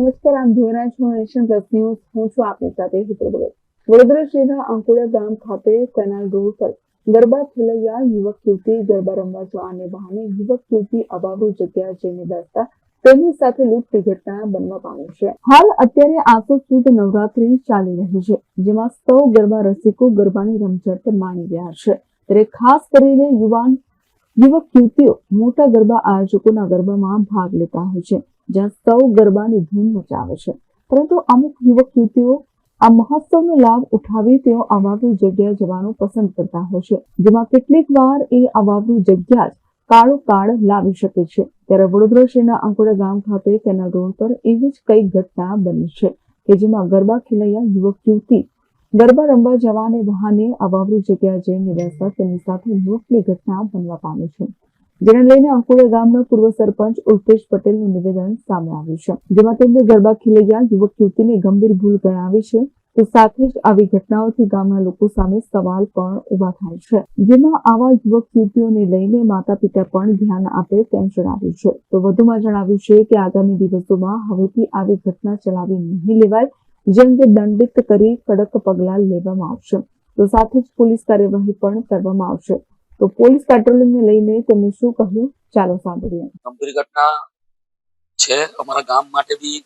નમસ્કાર, આમ જોઈ રહ્યા છો નેશન હું છું આપની સાથે હિતલ ભગત. વડોદરા ગામ ખાતે કેનાલ રોડ પર ગરબા ખેલૈયા યુવક યુવતી ગરબા રમવા જવાને બહાને યુવક યુવતી અવાવરૂ જગ્યા જઈને બેસતા તેમની સાથે લૂંટની ઘટના બનવા પામી છે. હાલ અત્યારે આસો સુદ નવરાત્રી ચાલી રહી છે, જેમાં સૌ ગરબા રસિકો ગરબાની રમઝટ માણી રહ્યા છે. ત્યારે ખાસ કરીને યુવાન યુવક યુવતીઓ મોટા ગરબા આયોજકોના ગરબામાં ભાગ લેતા હોય છે. જ્યાં સૌ ગરબાની ધૂમ મચાવે છે. પરંતુ અમુક યુવક યુવતીઓ આ મહોત્સવનો લાભ ઉઠાવી તેઓ અવાવરૂ જગ્યાએ જવાનું પસંદ કરતા હોય છે, જેમાં કેટલીક વાર એ અવાવરૂ જગ્યા જ કાળો કાળ લાવી શકે છે. ત્યારે વડોદરા શહેરના અંકોડા ગામ ખાતે તેના રોડ પર એવી જ કઈ ઘટના બની છે કે જેમાં ગરબા ખેલૈયા યુવક યુવતી ગરબા રમવા જવાને બહાને અવાવરૂ જગ્યાએ જઈને બેસતા તેની સાથે લૂંટની ઘટના બનવા પામી છે. જેને લઈને અંકુડા ગામના પૂર્વ સરપંચ ઉલ્પેશ પટેલનું નિવેદન સામે આવ્યું છે. જેમાં તેમણે ગરબા ખેલૈયા યુવક યુવતીને ગંભીર ભૂલ ગણાવી છે. તો સાથે જ આવી ઘટનાઓથી ગામના લોકો સામે સવાલ પણ ઊભા થાય છે. જેમાં આવા યુવક યુવતીઓને લઈને માતા પિતા પણ ધ્યાન આપે તેમ જણાવ્યું છે. તો વધુમાં જણાવ્યું છે કે આગામી દિવસોમાં હવેથી આવી ઘટના ચલાવી નહીં લેવાય જેમ કે દંડિત કરી કડક પગલાં લેવામાં આવશે. તો સાથે જ પોલીસ કાર્યવાહી પણ કરવામાં આવશે. તો પોલીસ પેટ્રોલિંગને લઈને તેમણે શું કહ્યું? ચાલો સાંભળીએ. ગંભીર ઘટના છે. અમારા ગામ માટે બી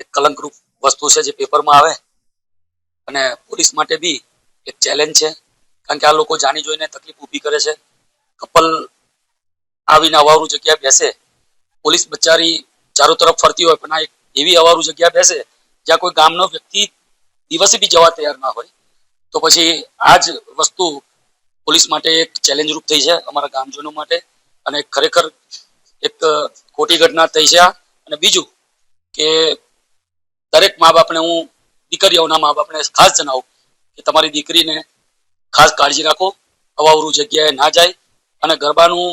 એક કલંકરૂપ વસ્તુ છે જે પેપરમાં આવે. અને પોલીસ માટે બી એક ચેલેન્જ છે. કારણ કે આ લોકો જાણી જોઈને તકલીફ ઊભી કરે છે. કપલ આવીને અવારું જગ્યા બેસે. પોલીસ બચારી ચારો તરફ ફરતી હોય, પણ આ એક એવી અવારું જગ્યા બેસે જ્યાં કોઈ ગામનો વ્યક્તિ દિવસે બી જવા તૈયાર ના હોય. તો પછી આ જ વસ્તુ પોલીસ માટે એક ચેલેન્જ રૂપ થઈ છે અમારા ગામજનો માટે. અને ખરેખર એક ખોટી ઘટના થઈ છે આ. અને બીજું કે દરેક મા બાપને હું, દીકરીઓના મા બાપને ખાસ જણાવું કે તમારી દીકરીને ખાસ કાળજી રાખો. અવાવરું જગ્યાએ ના જાય. અને ગરબાનું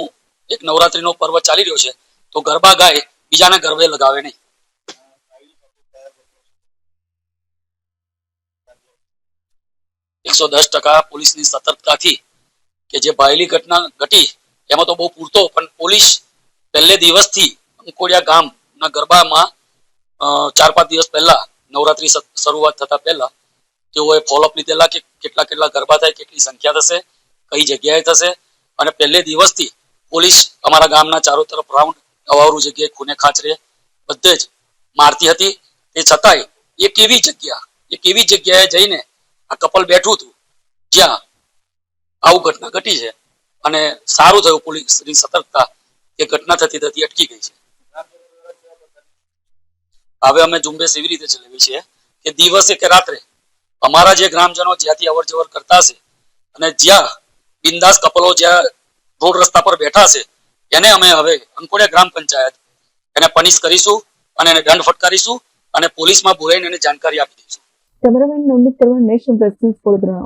એક નવરાત્રીનો પર્વ ચાલી રહ્યો છે. તો ગરબા ગાય, બીજાના ગરબે લગાવે નહીં. એકસો દસ ટકા પોલીસની સતર્કતાથી કે જે ભાયેલી ઘટના ઘટી, એમાં તો બહુ પૂરતો, પણ પોલીસ પહેલે દિવસથી અંકોડિયા ગામના ગરબામાં ચાર પાંચ દિવસ પહેલા, નવરાત્રી શરૂઆત થતા પહેલા, તેઓએ ફોલોઅપ લીધેલા કે કેટલા કેટલા ગરબા થાય, કેટલી સંખ્યા થશે, કઈ જગ્યાએ થશે, અને પહેલે દિવસથી પોલીસ અમારા ગામના ચારો તરફ રાઉન્ડ અવાવરું જગ્યાએ ખૂને ખાચરે બધે જ મારતી હતી. તે છતાંય એક એવી જગ્યા, એક એવી જગ્યાએ જઈને આ કપલ બેઠું હતું, જ્યાં આવું ઘટના ઘટી છે અને સારું થયું પોલીસની સતર્કતા એ ઘટના થતી થતી અટકી ગઈ છે. હવે અમે ઝુંબેશ એવી રીતે ચલાવી છે કે દિવસે કે રાત્રે અમારા જે ગ્રામજનો જ્યાંથી અવર જવર કરતા છે અને જ્યાં બિંદાસ કપલો જ્યાં રોડ રસ્તા પર બેઠા છે એને અમે હવે અંકોડિયા ગ્રામ પંચાયત એને પનિશ કરીશું અને એને દંડ ફટકારીશું અને પોલીસમાં બોલાવીને એને જાણકારી આપી દઈશું. કેમેરામેન નવનીત કરવા નેશનલ પ્રેસ વડોદરા.